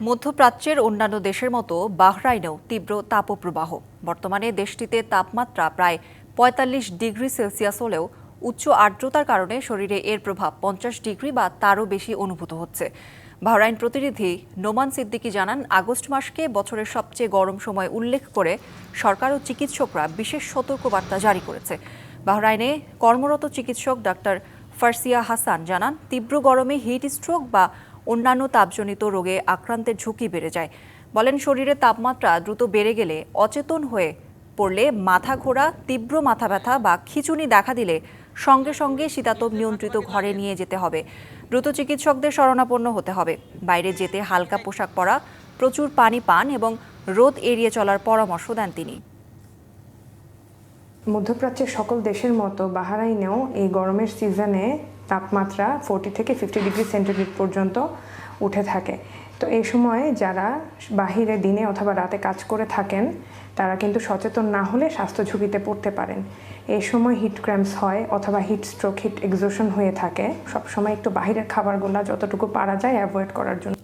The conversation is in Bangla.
মধ্যপ্রাচ্যের অন্যান্য দেশের মতো বাহরাইনেও তীব্র তাপপ্রবাহ। বর্তমানে দেশটিতে তাপমাত্রা প্রায় পঁয়তাল্লিশ ডিগ্রি সেলসিয়াস হলেও উচ্চ আর্দ্রতার কারণে শরীরে এর প্রভাব পঞ্চাশ ডিগ্রি বা তারও বেশি অনুভূত হচ্ছে। বাহরাইন প্রতিনিধি নোমান সিদ্দিকী জানান, আগস্ট মাসকে বছরের সবচেয়ে গরম সময় উল্লেখ করে সরকার ও চিকিৎসকরা বিশেষ সতর্কবার্তা জারি করেছে। বাহরাইনে কর্মরত চিকিৎসক ডাক্তার ফার্সিয়া হাসান জানান, তীব্র গরমে হিট স্ট্রোক বা অন্যান্য তাপজনিত রোগে আক্রান্তের ঝুঁকি বেড়ে যায়। বলেন শরীরের তাপমাত্রা দ্রুত বেড়ে গেলে অচেতন হয়ে পড়লে মাথা ঘোরা, তীব্র মাথা ব্যথা বা খিচুনি দেখা দিলে সঙ্গে সঙ্গে শীতাতপ নিয়ন্ত্রিত ঘরে নিয়ে যেতে হবে। দ্রুত চিকিৎসকদের শরণাপন্ন হতে হবে। বাইরে যেতে হালকা পোশাক পরা, প্রচুর পানি পান এবং রোদ এড়িয়ে চলার পরামর্শ দেন তিনি। মধ্যপ্রাচ্যের সকল দেশের মতো বাহারাইনেও এই গরমের সিজনে তাপমাত্রা ফোরটি থেকে ফিফটি ডিগ্রি সেন্টিগ্রেড পর্যন্ত উঠে থাকে। তো এই সময় যারা বাহিরে দিনে অথবা রাতে কাজ করে থাকেন, তারা কিন্তু সচেতন না হলে স্বাস্থ্য ঝুঁকিতে পড়তে পারেন। এই সময় হিট ক্র্যাম্পস হয় অথবা হিট স্ট্রোক হিট এক্সোশন হয়ে থাকে। সবসময় একটু বাহিরের খাবারগুলো যতটুকু পারা যায় অ্যাভয়েড করার জন্য।